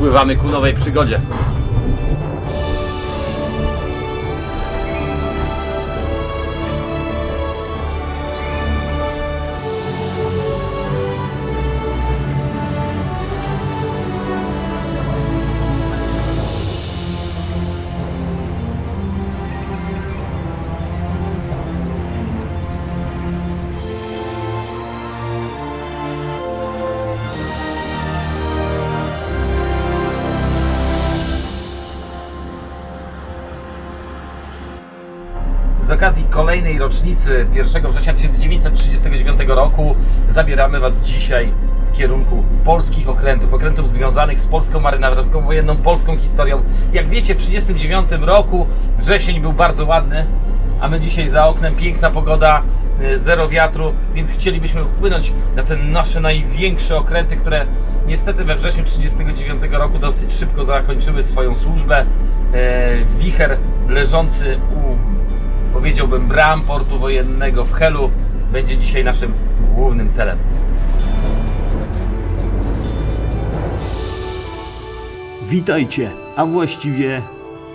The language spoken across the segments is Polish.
wypływamy ku nowej przygodzie. Kolejnej rocznicy 1 września 1939 roku zabieramy Was dzisiaj w kierunku polskich okrętów, okrętów związanych z polską marynarką wojenną, polską historią. Jak wiecie, w 1939 roku wrzesień był bardzo ładny, a my dzisiaj za oknem piękna pogoda, y, zero wiatru, więc chcielibyśmy wpłynąć na te nasze największe okręty, które niestety we wrześniu 1939 roku dosyć szybko zakończyły swoją służbę. E, Wicher leżący u powiedziałbym, bram portu wojennego w Helu będzie dzisiaj naszym głównym celem. Witajcie, a właściwie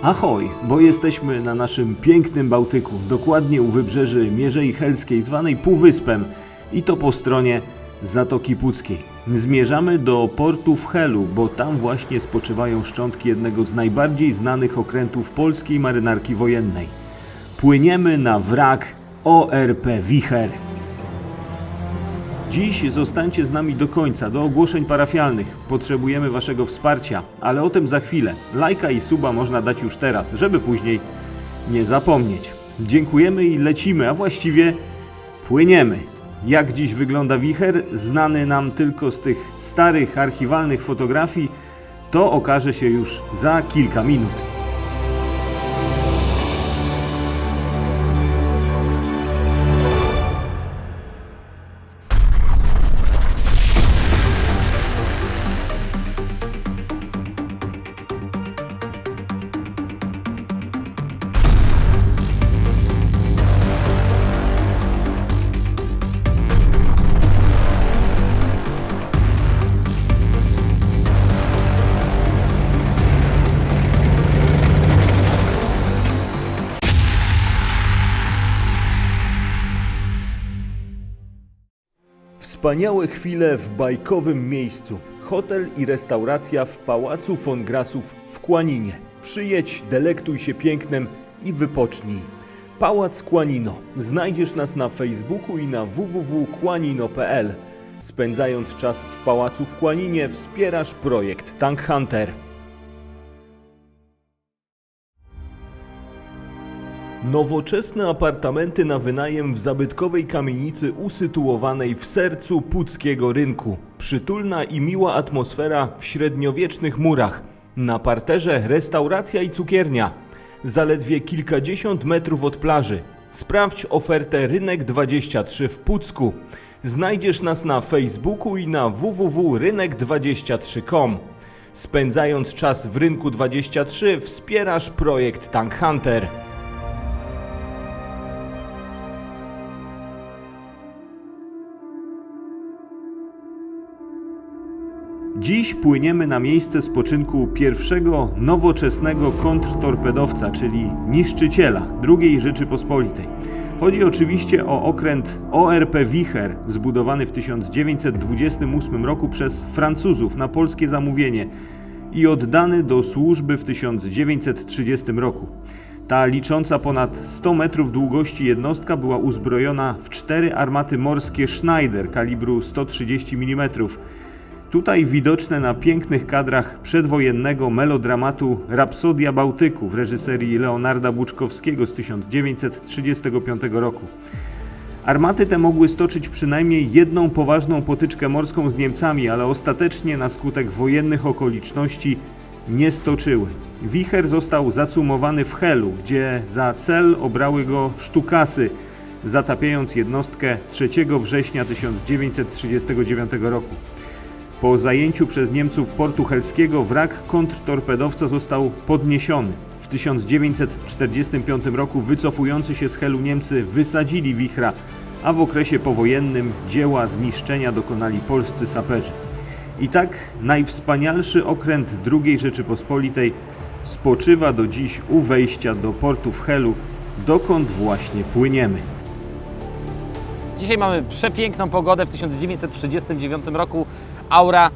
ahoj, bo jesteśmy na naszym pięknym Bałtyku, dokładnie u wybrzeży Mierzei Helskiej, zwanej Półwyspem i to po stronie Zatoki Puckiej. Zmierzamy do portu w Helu, bo tam właśnie spoczywają szczątki jednego z najbardziej znanych okrętów polskiej marynarki wojennej. Płyniemy na wrak ORP Wicher. Dziś zostańcie z nami do końca, do ogłoszeń parafialnych. Potrzebujemy Waszego wsparcia, ale o tym za chwilę. Lajka i suba można dać już teraz, żeby później nie zapomnieć. Dziękujemy i lecimy, a właściwie płyniemy. Jak dziś wygląda wicher, znany nam tylko z tych starych archiwalnych fotografii, to okaże się już za kilka minut. Wspaniałe chwile w bajkowym miejscu. Hotel i restauracja w Pałacu von Grasów w Kłaninie. Przyjedź, delektuj się pięknem i wypocznij. Pałac Kłanino. Znajdziesz nas na Facebooku i na www.kłanino.pl. Spędzając czas w Pałacu w Kłaninie wspierasz projekt Tank Hunter. Nowoczesne apartamenty na wynajem w zabytkowej kamienicy usytuowanej w sercu Puckiego Rynku. Przytulna i miła atmosfera w średniowiecznych murach. Na parterze restauracja i cukiernia. Zaledwie kilkadziesiąt metrów od plaży. Sprawdź ofertę Rynek 23 w Pucku. Znajdziesz nas na Facebooku i na www.rynek23.com. Spędzając czas w Rynku 23 wspierasz projekt Tank Hunter. Dziś płyniemy na miejsce spoczynku pierwszego nowoczesnego kontrtorpedowca, czyli niszczyciela II Rzeczypospolitej. Chodzi oczywiście o okręt ORP Wicher, zbudowany w 1928 roku przez Francuzów na polskie zamówienie i oddany do służby w 1930 roku. Ta licząca ponad 100 metrów długości jednostka była uzbrojona w cztery armaty morskie Schneider kalibru 130 mm. Tutaj widoczne na pięknych kadrach przedwojennego melodramatu Rapsodia Bałtyku w reżyserii Leonarda Buczkowskiego z 1935 roku. Armaty te mogły stoczyć przynajmniej jedną poważną potyczkę morską z Niemcami, ale ostatecznie na skutek wojennych okoliczności nie stoczyły. Wicher został zacumowany w Helu, gdzie za cel obrały go sztukasy, zatapiając jednostkę 3 września 1939 roku. Po zajęciu przez Niemców portu helskiego wrak kontrtorpedowca został podniesiony. W 1945 roku wycofujący się z Helu Niemcy wysadzili wichra, a w okresie powojennym dzieła zniszczenia dokonali polscy saperzy. I tak najwspanialszy okręt II Rzeczypospolitej spoczywa do dziś u wejścia do portu w Helu, dokąd właśnie płyniemy. Dzisiaj mamy przepiękną pogodę w 1939 roku. Aura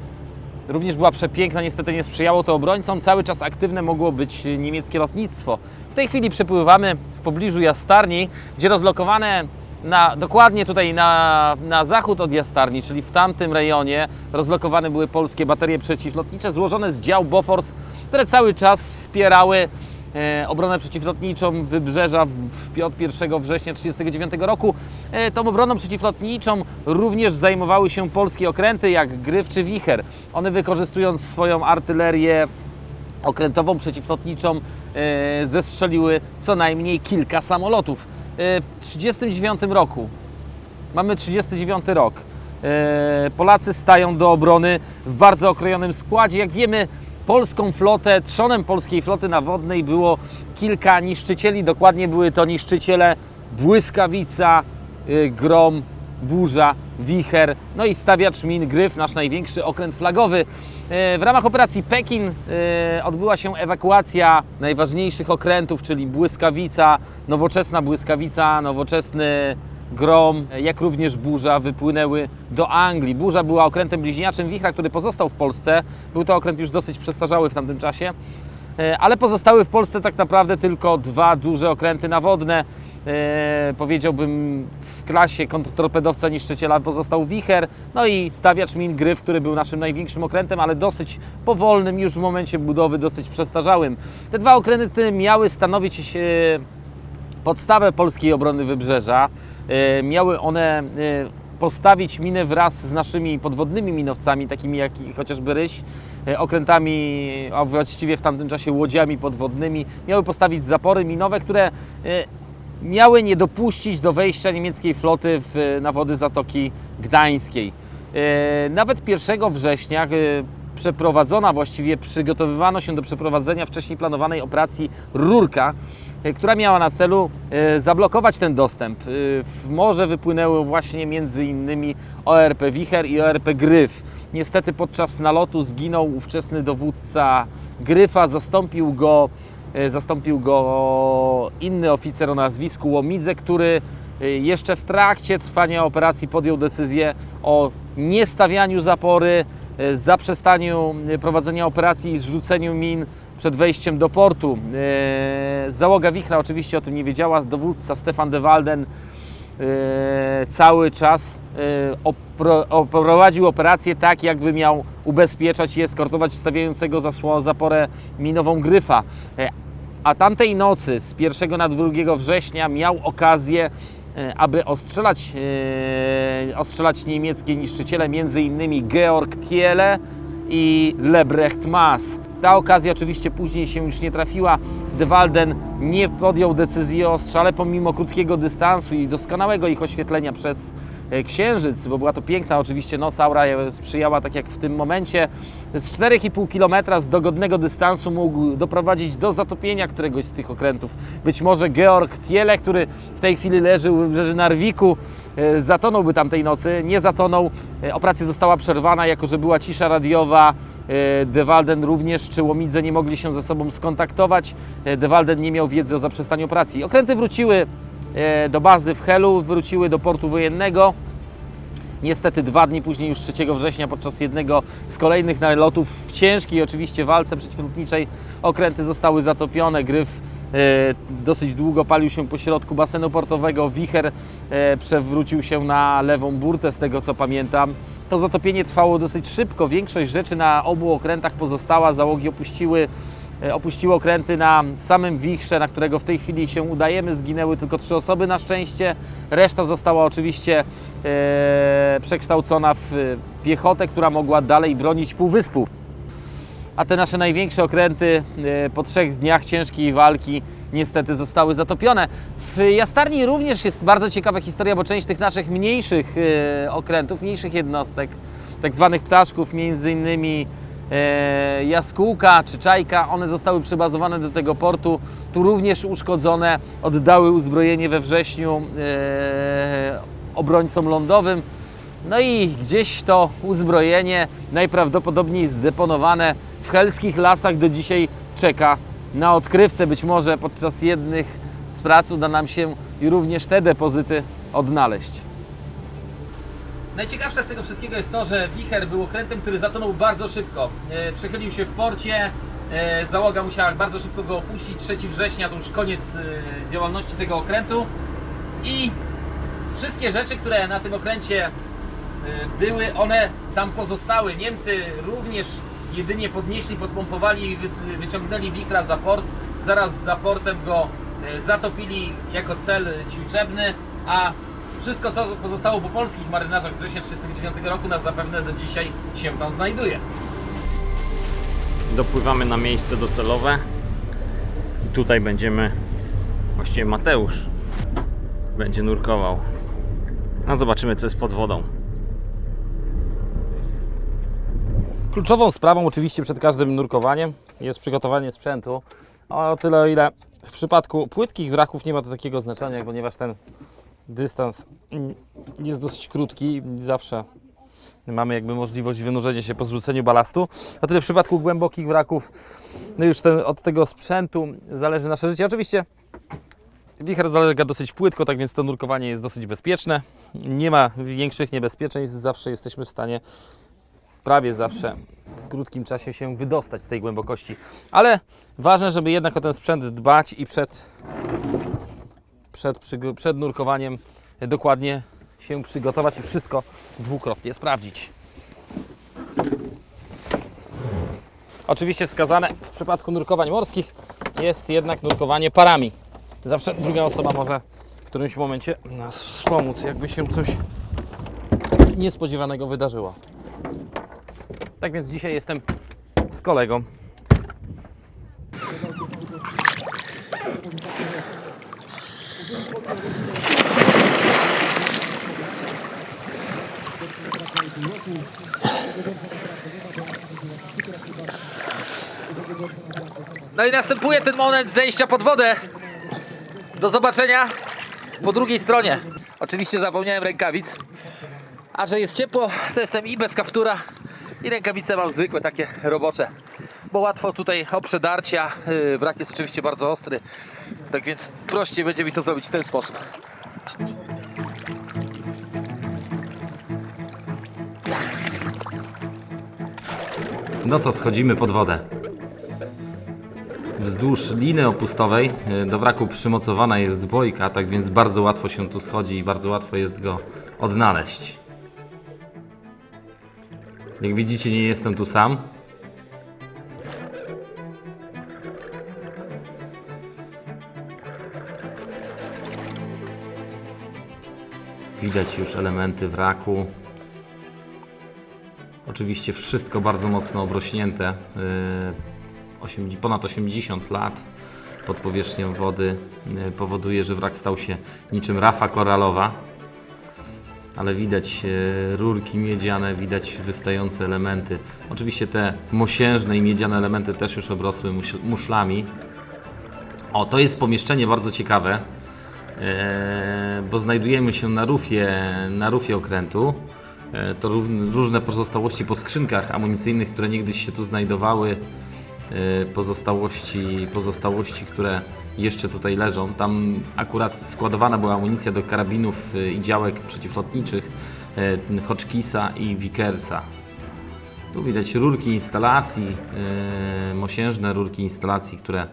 również była przepiękna, niestety nie sprzyjało to obrońcom. Cały czas aktywne mogło być niemieckie lotnictwo. W tej chwili przepływamy w pobliżu Jastarni, gdzie rozlokowane na, dokładnie tutaj na, na zachód od Jastarni, czyli w tamtym rejonie, rozlokowane były polskie baterie przeciwlotnicze złożone z dział Bofors, które cały czas wspierały obronę przeciwlotniczą wybrzeża w, od 1 września 1939 roku. E, tą obroną przeciwlotniczą również zajmowały się polskie okręty jak Gryf czy Wicher. One wykorzystując swoją artylerię okrętową przeciwlotniczą e, zestrzeliły co najmniej kilka samolotów. E, w 1939 roku Mamy 39 rok. E, Polacy stają do obrony w bardzo okrojonym składzie. Jak wiemy, polską flotę, trzonem polskiej floty nawodnej było kilka niszczycieli. Dokładnie były to niszczyciele Błyskawica, y, Grom, Burza, Wicher, no i stawiacz min Gryf, nasz największy okręt flagowy. E, W ramach operacji Pekin e, odbyła się ewakuacja najważniejszych okrętów, czyli Błyskawica, nowoczesna Błyskawica, nowoczesny Grom, jak również Burza wypłynęły do Anglii. Burza była okrętem bliźniaczym Wichra, który pozostał w Polsce. Był to okręt już dosyć przestarzały w tamtym czasie, E, ale pozostały w Polsce tak naprawdę tylko dwa duże okręty nawodne. E, powiedziałbym w klasie kontrtorpedowca niszczyciela pozostał Wicher, no i stawiacz min Gryf, który był naszym największym okrętem, ale dosyć powolnym już w momencie budowy, dosyć przestarzałym. Te dwa okręty miały stanowić e, podstawę polskiej obrony wybrzeża. E, Miały one e, postawić minę wraz z naszymi podwodnymi minowcami, takimi jak chociażby Ryś, e, okrętami, a właściwie w tamtym czasie łodziami podwodnymi. Miały postawić zapory minowe, które miały nie dopuścić do wejścia niemieckiej floty w, na wody Zatoki Gdańskiej. Nawet 1 września przeprowadzona, właściwie przygotowywano się do przeprowadzenia wcześniej planowanej operacji Rurka, która miała na celu e, zablokować ten dostęp. E, W morze wypłynęły właśnie między innymi ORP Wicher i ORP Gryf. Niestety podczas nalotu zginął ówczesny dowódca Gryfa, zastąpił go, e, zastąpił go inny oficer o nazwisku Łomidze, który e, jeszcze w trakcie trwania operacji podjął decyzję o niestawianiu zapory, e, zaprzestaniu e, prowadzenia operacji i zrzuceniu min przed wejściem do portu. E, Załoga Wichra oczywiście o tym nie wiedziała. Dowódca Stefan de Walden e, cały czas e, opro, oprowadził operację tak, jakby miał ubezpieczać i eskortować stawiającego zaporę minową Gryfa. A tamtej nocy z 1 na 2 września miał okazję aby ostrzelać, ostrzelać niemieckie niszczyciele, innymi Georg Thiele i Lebrecht Maas. Ta okazja oczywiście później się już nie trafiła. De Walden nie podjął decyzji o strzale pomimo krótkiego dystansu i doskonałego ich oświetlenia przez e, księżyc, bo była to piękna oczywiście noc, aura sprzyjała tak jak w tym momencie. Z 4,5 km z dogodnego dystansu mógł doprowadzić do zatopienia któregoś z tych okrętów. Być może Georg Thiele, który w tej chwili leży u wybrzeży Narwiku, e, zatonąłby tamtej nocy. Nie zatonął. E, Operacja została przerwana, jako że była cisza radiowa. E, De Walden również czy Łomidze nie mogli się ze sobą skontaktować. E, De Walden nie miał wiedzy o zaprzestaniu operacji. Okręty wróciły e, do bazy w Helu, wróciły do portu wojennego. Niestety dwa dni później, już 3 września, podczas jednego z kolejnych nalotów w ciężkiej oczywiście walce przeciwlotniczej okręty zostały zatopione. Gryf dosyć długo palił się po środku basenu portowego. Wicher przewrócił się na lewą burtę, z tego co pamiętam. To zatopienie trwało dosyć szybko. Większość rzeczy na obu okrętach pozostała. Załogi opuściły e, opuściły okręty na samym wichrze, na którego w tej chwili się udajemy. Zginęły tylko trzy osoby na szczęście. Reszta została oczywiście e, przekształcona w piechotę, która mogła dalej bronić półwyspu. A te nasze największe okręty e, po trzech dniach ciężkiej walki niestety zostały zatopione. W Jastarni również jest bardzo ciekawa historia, bo część tych naszych mniejszych e, okrętów, mniejszych jednostek, tak zwanych ptaszków, między innymi e, jaskółka czy czajka, one zostały przybazowane do tego portu, tu również uszkodzone, oddały uzbrojenie we wrześniu e, obrońcom lądowym. No i gdzieś to uzbrojenie najprawdopodobniej zdeponowane w helskich lasach do dzisiaj czeka na odkrywcę. Być może podczas jednych z prac uda nam się i również te depozyty odnaleźć. Najciekawsze z tego wszystkiego jest to, że wicher był okrętem, który zatonął bardzo szybko. E, Przechylił się w porcie, e, załoga musiała bardzo szybko go opuścić. 3 września to już koniec e, działalności tego okrętu i wszystkie rzeczy, które na tym okręcie były, one tam pozostały. Niemcy również jedynie podnieśli, podpompowali i wy- wyciągnęli wichra za port. Zaraz za portem go e, zatopili jako cel ćwiczebny, a wszystko co pozostało po polskich marynarzach z września 1939 roku nas zapewne do dzisiaj się tam znajduje. Dopływamy na miejsce docelowe i tutaj będziemy, właściwie Mateusz będzie nurkował. No zobaczymy co jest pod wodą. Kluczową sprawą oczywiście przed każdym nurkowaniem jest przygotowanie sprzętu. O tyle o ile w przypadku płytkich wraków nie ma to takiego znaczenia, ponieważ ten dystans jest dosyć krótki i zawsze mamy jakby możliwość wynurzenia się po zrzuceniu balastu. O tyle w przypadku głębokich wraków, no już ten, od tego sprzętu zależy nasze życie. Oczywiście wicher zalega dosyć płytko, tak więc to nurkowanie jest dosyć bezpieczne. Nie ma większych niebezpieczeństw, zawsze jesteśmy w stanie prawie zawsze w krótkim czasie się wydostać z tej głębokości. Ale ważne, żeby jednak o ten sprzęt dbać i przed, przed, przed nurkowaniem dokładnie się przygotować i wszystko dwukrotnie sprawdzić. Oczywiście wskazane w przypadku nurkowań morskich jest jednak nurkowanie parami. Zawsze druga osoba może w którymś momencie nas wspomóc, jakby się coś niespodziewanego wydarzyło. Tak więc dzisiaj jestem z kolegą. No i następuje ten moment zejścia pod wodę. Do zobaczenia po drugiej stronie. Oczywiście zapomniałem rękawic. A że jest ciepło, to jestem i bez kaptura, i rękawice mam zwykłe, takie robocze. Bo łatwo tutaj o przedarcia. Yy, Wrak jest oczywiście bardzo ostry. Tak więc prościej będzie mi to zrobić w ten sposób. No to schodzimy pod wodę. Wzdłuż liny opustowej y, do wraku przymocowana jest bojka, tak więc bardzo łatwo się tu schodzi i bardzo łatwo jest go odnaleźć. Jak widzicie, nie jestem tu sam. Widać już elementy wraku. Oczywiście wszystko bardzo mocno obrośnięte. Osiem- ponad 80 lat pod powierzchnią wody yy, powoduje, że wrak stał się niczym rafa koralowa ale widać e, rurki miedziane, widać wystające elementy. Oczywiście te mosiężne i miedziane elementy też już obrosły muszlami. O, to jest pomieszczenie bardzo ciekawe, e, bo znajdujemy się na rufie, na rufie okrętu. E, To różne pozostałości po skrzynkach amunicyjnych, które niegdyś się tu znajdowały, pozostałości, pozostałości, które jeszcze tutaj leżą. Tam akurat składowana była amunicja do karabinów e, i działek przeciwlotniczych e, Hotchkissa i Vickersa. Tu widać rurki instalacji, e, mosiężne rurki instalacji, które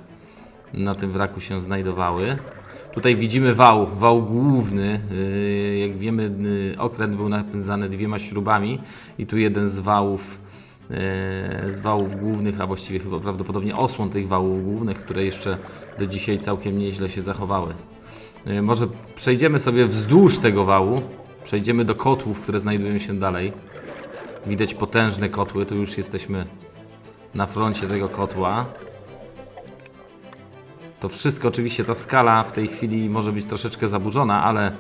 na tym wraku się znajdowały. Tutaj widzimy wał, wał główny. Jak wiemy, okręt był napędzany dwiema śrubami i tu jeden z wałów, z wałów głównych, a właściwie chyba prawdopodobnie osłon tych wałów głównych, które jeszcze do dzisiaj całkiem nieźle się zachowały. Yy, Może przejdziemy sobie wzdłuż tego wału, przejdziemy do kotłów, które znajdują się dalej. Widać potężne kotły, tu już jesteśmy na froncie tego kotła. To wszystko, oczywiście ta skala w tej chwili może być troszeczkę zaburzona, ale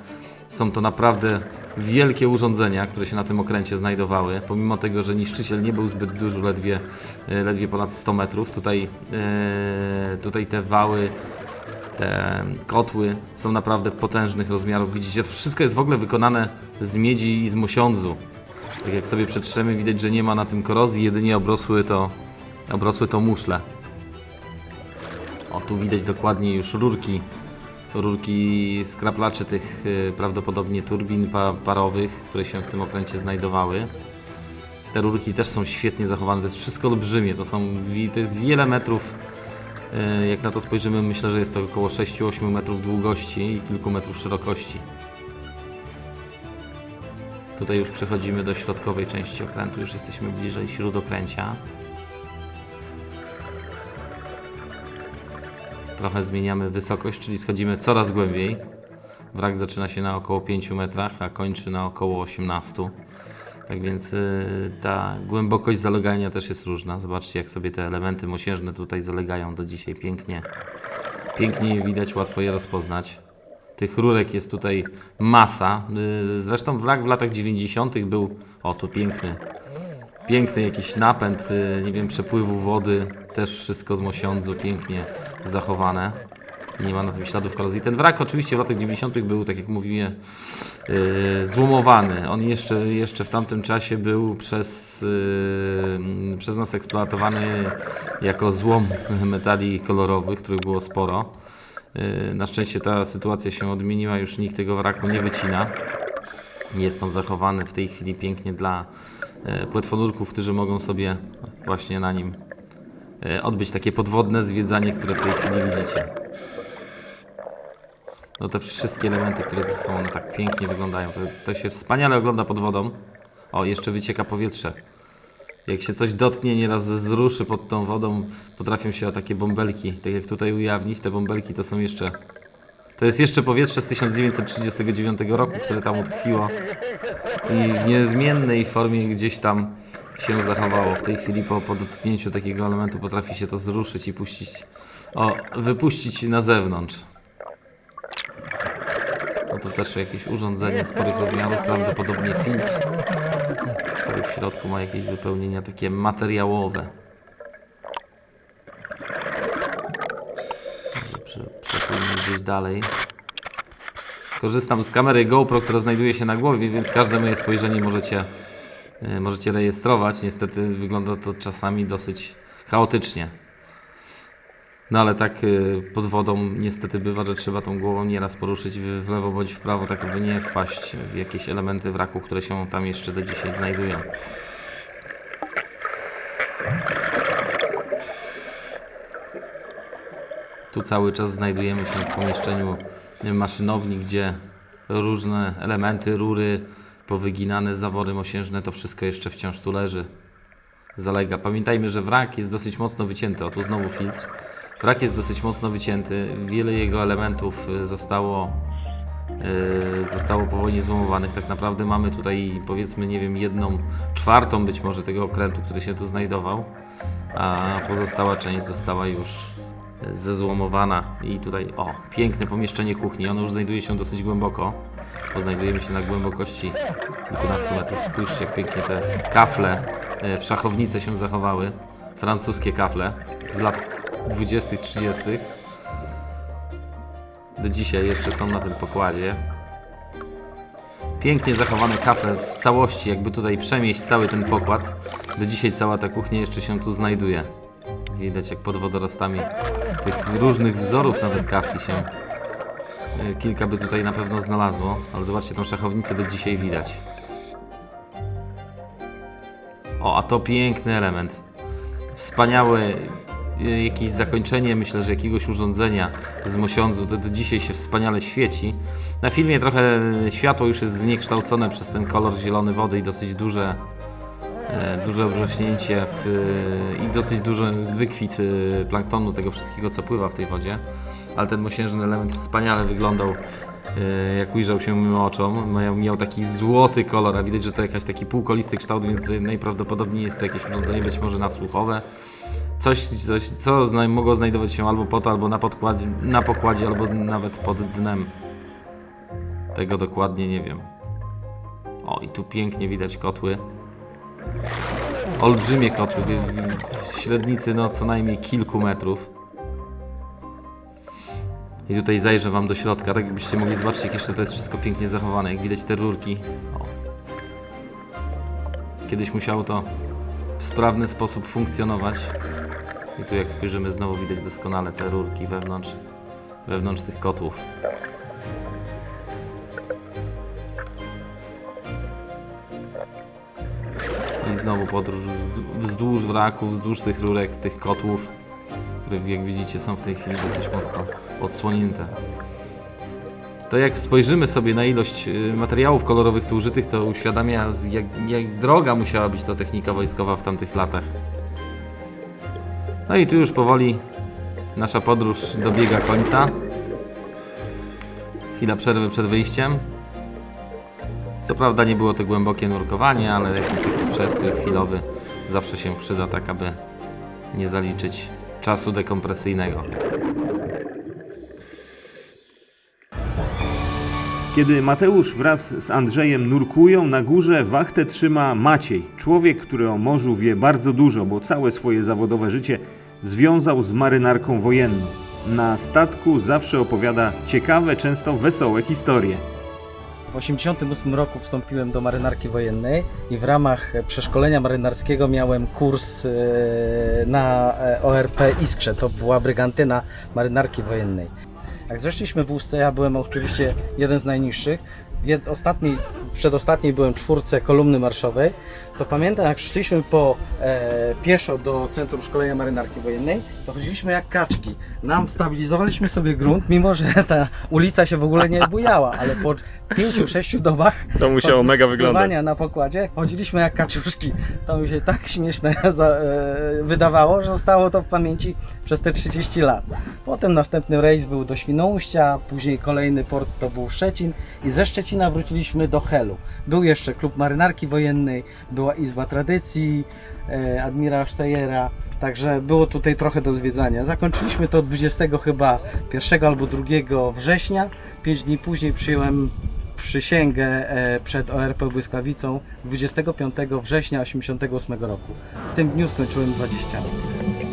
są to naprawdę wielkie urządzenia, które się na tym okręcie znajdowały. Pomimo tego, że niszczyciel nie był zbyt duży, ledwie, e, ledwie ponad 100 metrów, tutaj, e, tutaj te wały Te kotły są naprawdę potężnych rozmiarów. Widzicie, to wszystko jest w ogóle wykonane z miedzi i z mosiądzu. Tak jak sobie przetrzemy, widać, że nie ma na tym korozji, jedynie obrosły to, obrosły to muszle. O, tu widać dokładnie już rurki, rurki skraplaczy tych y, prawdopodobnie turbin pa parowych, które się w tym okręcie znajdowały. Te rurki też są świetnie zachowane, to jest wszystko olbrzymie, to, są, to jest wiele metrów, y, jak na to spojrzymy, myślę, że jest to około 6-8 metrów długości i kilku metrów szerokości. Tutaj już przechodzimy do środkowej części okrętu, już jesteśmy bliżej śródokręcia. Trochę zmieniamy wysokość, czyli schodzimy coraz głębiej. Wrak zaczyna się na około 5 metrach, a kończy na około 18. Tak więc y, ta głębokość zalegania też jest różna. Zobaczcie, jak sobie te elementy mosiężne tutaj zalegają do dzisiaj pięknie. Pięknie je widać, łatwo je rozpoznać. Tych rurek jest tutaj masa. Y, Zresztą wrak w latach 90. był, o tu piękny, piękny jakiś napęd, y, nie wiem, przepływu wody, też wszystko z mosiądzu, pięknie zachowane. Nie ma na tym śladów korozji. Ten wrak oczywiście w latach 90. był, tak jak mówiłem, yy, złomowany. On jeszcze, jeszcze w tamtym czasie był przez, yy, przez nas eksploatowany jako złom metali kolorowych, których było sporo. Yy, na szczęście ta sytuacja się odmieniła, już nikt tego wraku nie wycina. Jest on zachowany w tej chwili pięknie dla e, płetwonurków, którzy mogą sobie właśnie na nim odbyć takie podwodne zwiedzanie, które w tej chwili widzicie. No te wszystkie elementy, które tu są, one tak pięknie wyglądają. To, to się wspaniale ogląda pod wodą. O, jeszcze wycieka powietrze. Jak się coś dotknie, nieraz zruszy pod tą wodą, potrafią się o takie bąbelki, tak jak tutaj ujawnić, te bąbelki to są jeszcze... To jest jeszcze powietrze z 1939 roku, które tam utkwiło i w niezmiennej formie gdzieś tam się zachowało. W tej chwili po, po dotknięciu takiego elementu potrafi się to zruszyć i puścić, o, wypuścić na zewnątrz. No to też jakieś urządzenie sporych rozmiarów, prawdopodobnie filtr, który w środku ma jakieś wypełnienia takie materiałowe. Może prze, przepłyniemy gdzieś dalej. Korzystam z kamery GoPro, która znajduje się na głowie, więc każde moje spojrzenie możecie, możecie rejestrować. Niestety wygląda to czasami dosyć chaotycznie. No ale tak y, pod wodą niestety bywa, że trzeba tą głową nieraz poruszyć w lewo bądź w prawo, tak aby nie wpaść w jakieś elementy wraku, które się tam jeszcze do dzisiaj znajdują. Tu cały czas znajdujemy się w pomieszczeniu maszynowni, gdzie różne elementy, rury, powyginane zawory mosiężne, to wszystko jeszcze wciąż tu leży zalega. Pamiętajmy, że wrak jest dosyć mocno wycięty. O tu znowu filtr. Wrak jest dosyć mocno wycięty. Wiele jego elementów y, zostało, y, zostało po wojnie złomowanych. Tak naprawdę mamy tutaj powiedzmy, nie wiem, jedną czwartą być może tego okrętu, który się tu znajdował, a pozostała część została już y, zezłomowana. I tutaj, o, piękne pomieszczenie kuchni. Ono już znajduje się dosyć głęboko, bo znajdujemy się na głębokości kilkunastu metrów. Spójrzcie, jak pięknie te kafle e, w szachownice się zachowały. Francuskie kafle z lat 20., 30. Do dzisiaj jeszcze są na tym pokładzie. Pięknie zachowane kafle w całości, jakby tutaj przemieść cały ten pokład. Do dzisiaj cała ta kuchnia jeszcze się tu znajduje. Widać jak pod wodorostami tych różnych wzorów nawet kafli się kilka by tutaj na pewno znalazło, ale zobaczcie tą szachownicę do dzisiaj widać. O, a to piękny element. Wspaniałe y, jakieś zakończenie, myślę, że jakiegoś urządzenia z mosiądzu, to do dzisiaj się wspaniale świeci. Na filmie trochę światło już jest zniekształcone przez ten kolor zielony wody i dosyć duże, e, duże obrośnięcie w, i dosyć duży wykwit e, planktonu, tego wszystkiego, co pływa w tej wodzie. Ale ten mosiężny element wspaniale wyglądał, e, jak ujrzał się moim oczom. Miał, miał taki złoty kolor, a widać, że to jakiś taki półkolisty kształt, więc najprawdopodobniej jest to jakieś urządzenie być może nasłuchowe. Coś, coś co zna, mogło znajdować się albo pod, albo na, na pokładzie, albo nawet pod dnem. Tego dokładnie nie wiem. O, i tu pięknie widać kotły. Olbrzymie kotły, średnicy no co najmniej kilku metrów. I tutaj zajrzę wam do środka, tak jakbyście mogli zobaczyć, jak jeszcze to jest wszystko pięknie zachowane. Jak widać te rurki. O. Kiedyś musiało to w sprawny sposób funkcjonować. I tu jak spojrzymy znowu widać doskonale te rurki wewnątrz, wewnątrz tych kotłów. I znowu podróż wzd- wzdłuż wraków, wzdłuż tych rurek, tych kotłów, które jak widzicie są w tej chwili dosyć mocno odsłonięte. To jak spojrzymy sobie na ilość y, materiałów kolorowych tu użytych, to uświadamia jak, jak droga musiała być ta technika wojskowa w tamtych latach. No i tu już powoli nasza podróż dobiega końca. Chwila przerwy przed wyjściem. Co prawda nie było to głębokie nurkowanie, ale jakiś taki przestój chwilowy zawsze się przyda, tak aby nie zaliczyć czasu dekompresyjnego. Kiedy Mateusz wraz z Andrzejem nurkują, na górze wachtę trzyma Maciej, człowiek, który o morzu wie bardzo dużo, bo całe swoje zawodowe życie związał z marynarką wojenną. Na statku zawsze opowiada ciekawe, często wesołe historie. W 1988 roku wstąpiłem do marynarki wojennej i w ramach przeszkolenia marynarskiego miałem kurs e, na e, ORP Iskrze. To była brygantyna marynarki wojennej. Jak zeszliśmy w łódce, ja byłem oczywiście jeden z najniższych. W ostatniej, przedostatniej byłem czwórce kolumny marszowej. To pamiętam, jak szliśmy po e, pieszo do Centrum Szkolenia Marynarki Wojennej, to chodziliśmy jak kaczki. Nam stabilizowaliśmy sobie grunt, mimo że ta ulica się w ogóle nie bujała, ale po pięciu, sześciu dobach To musiało mega pływania na pokładzie chodziliśmy jak kaczuszki. To mi się tak śmieszne za, e, wydawało, że zostało to w pamięci przez te 30 lat. Potem następny rejs był do Świnoujścia, później kolejny port to był Szczecin i ze Szczecina wróciliśmy do Helu. Był jeszcze klub marynarki wojennej, była Izba Tradycji, e, admirała Steyera, także było tutaj trochę do zwiedzania. Zakończyliśmy to 20 chyba 1 albo 2 września. Pięć dni później przyjąłem przysięgę e, przed ORP Błyskawicą 25 września 1988 roku. W tym dniu skończyłem 20 lat.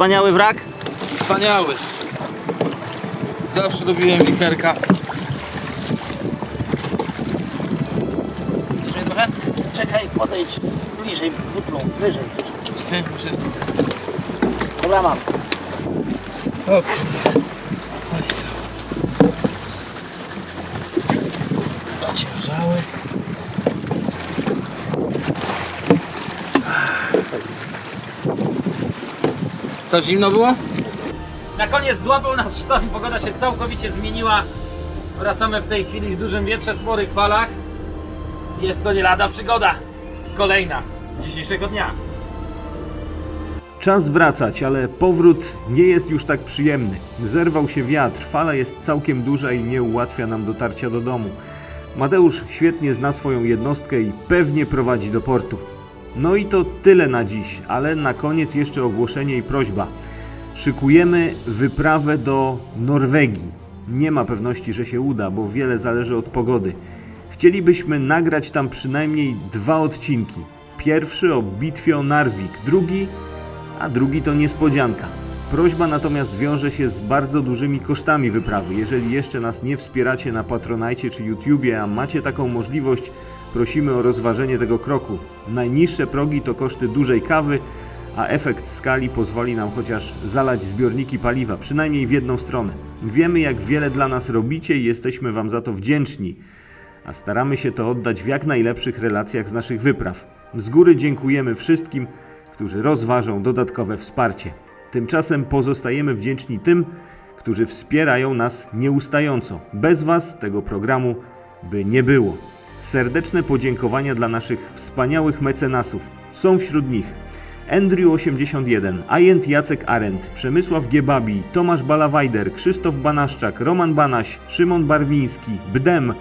Wspaniały wrak. Wspaniały. Zawsze lubiłem trochę? Czekaj, podejdź bliżej, wyplą, wyżej. Czekaj, muszę... Dobra, mam. O, co zimno było? Na koniec złapał nas sztorm, pogoda się całkowicie zmieniła. Wracamy w tej chwili w dużym wietrze, sporych falach. Jest to nie lada przygoda. Kolejna dzisiejszego dnia. Czas wracać, ale powrót nie jest już tak przyjemny. Zerwał się wiatr, fala jest całkiem duża i nie ułatwia nam dotarcia do domu. Mateusz świetnie zna swoją jednostkę i pewnie prowadzi do portu. No i to tyle na dziś, ale na koniec jeszcze ogłoszenie i prośba. Szykujemy wyprawę do Norwegii. Nie ma pewności, że się uda, bo wiele zależy od pogody. Chcielibyśmy nagrać tam przynajmniej dwa odcinki. Pierwszy o bitwie o Narvik, drugi a drugi to niespodzianka. Prośba natomiast wiąże się z bardzo dużymi kosztami wyprawy. Jeżeli jeszcze nas nie wspieracie na Patronajcie czy YouTubie, a macie taką możliwość, prosimy o rozważenie tego kroku. Najniższe progi to koszty dużej kawy, a efekt skali pozwoli nam chociaż zalać zbiorniki paliwa, przynajmniej w jedną stronę. Wiemy, jak wiele dla nas robicie i jesteśmy Wam za to wdzięczni a staramy się to oddać w jak najlepszych relacjach z naszych wypraw. Z góry dziękujemy wszystkim, którzy rozważą dodatkowe wsparcie. Tymczasem pozostajemy wdzięczni tym, którzy wspierają nas nieustająco. Bez Was tego programu by nie było. Serdeczne podziękowania dla naszych wspaniałych mecenasów. Są wśród nich Andrew81, Ajent Jacek Arendt, Przemysław Giebabi, Tomasz Balawajder, Krzysztof Banaszczak, Roman Banaś, Szymon Barwiński, Bdem,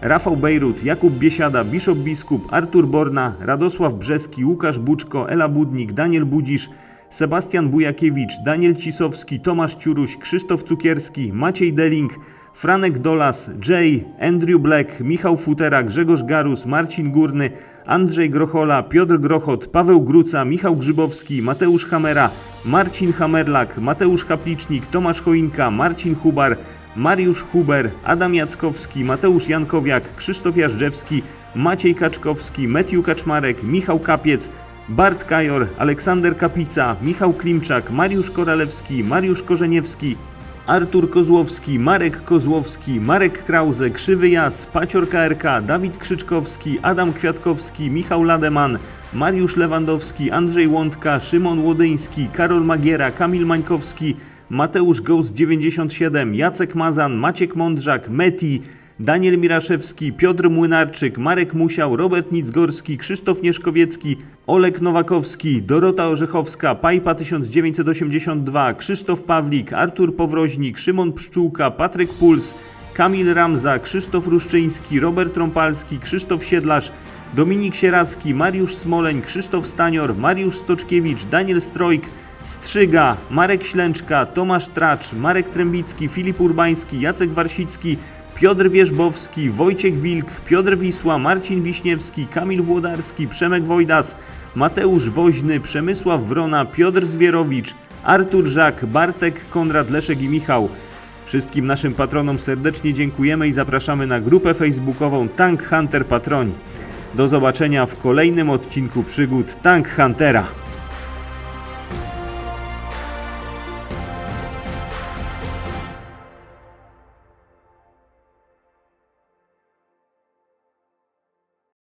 Rafał Bejrut, Jakub Biesiada, Biszop Biskup, Artur Borna, Radosław Brzeski, Łukasz Buczko, Ela Budnik, Daniel Budzisz, Sebastian Bujakiewicz, Daniel Cisowski, Tomasz Ciuruś, Krzysztof Cukierski, Maciej Deling, Franek Dolas, Jay, Andrew Black, Michał Futera, Grzegorz Garus, Marcin Górny, Andrzej Grochola, Piotr Grochot, Paweł Gruca, Michał Grzybowski, Mateusz Hamera, Marcin Hamerlak, Mateusz Kaplicznik, Tomasz Choinka, Marcin Hubar, Mariusz Huber, Adam Jackowski, Mateusz Jankowiak, Krzysztof Jażdżewski, Maciej Kaczkowski, Matthew Kaczmarek, Michał Kapiec, Bart Kajor, Aleksander Kapica, Michał Klimczak, Mariusz Koralewski, Mariusz Korzeniewski, Artur Kozłowski, Marek Kozłowski, Marek Krause, Krzywy Jas, Pacior KRK, Dawid Krzyczkowski, Adam Kwiatkowski, Michał Lademan, Mariusz Lewandowski, Andrzej Łądka, Szymon Łodyński, Karol Magiera, Kamil Mańkowski, Mateusz Ghost 97, Jacek Mazan, Maciek Mądrzak, Meti, Daniel Miraszewski, Piotr Młynarczyk, Marek Musiał, Robert Nicgorski, Krzysztof Nieszkowiecki, Olek Nowakowski, Dorota Orzechowska, Pajpa 1982, Krzysztof Pawlik, Artur Powroźnik, Szymon Pszczółka, Patryk Puls, Kamil Ramza, Krzysztof Ruszczyński, Robert Trąpalski, Krzysztof Siedlarz, Dominik Sieracki, Mariusz Smoleń, Krzysztof Stanior, Mariusz Stoczkiewicz, Daniel Strojk, Strzyga, Marek Ślęczka, Tomasz Tracz, Marek Trębicki, Filip Urbański, Jacek Warsicki, Piotr Wierzbowski, Wojciech Wilk, Piotr Wisła, Marcin Wiśniewski, Kamil Włodarski, Przemek Wojdas, Mateusz Woźny, Przemysław Wrona, Piotr Zwierowicz, Artur Żak, Bartek, Konrad Leszek i Michał. Wszystkim naszym patronom serdecznie dziękujemy i zapraszamy na grupę facebookową Tank Hunter Patroni. Do zobaczenia w kolejnym odcinku przygód Tank Huntera.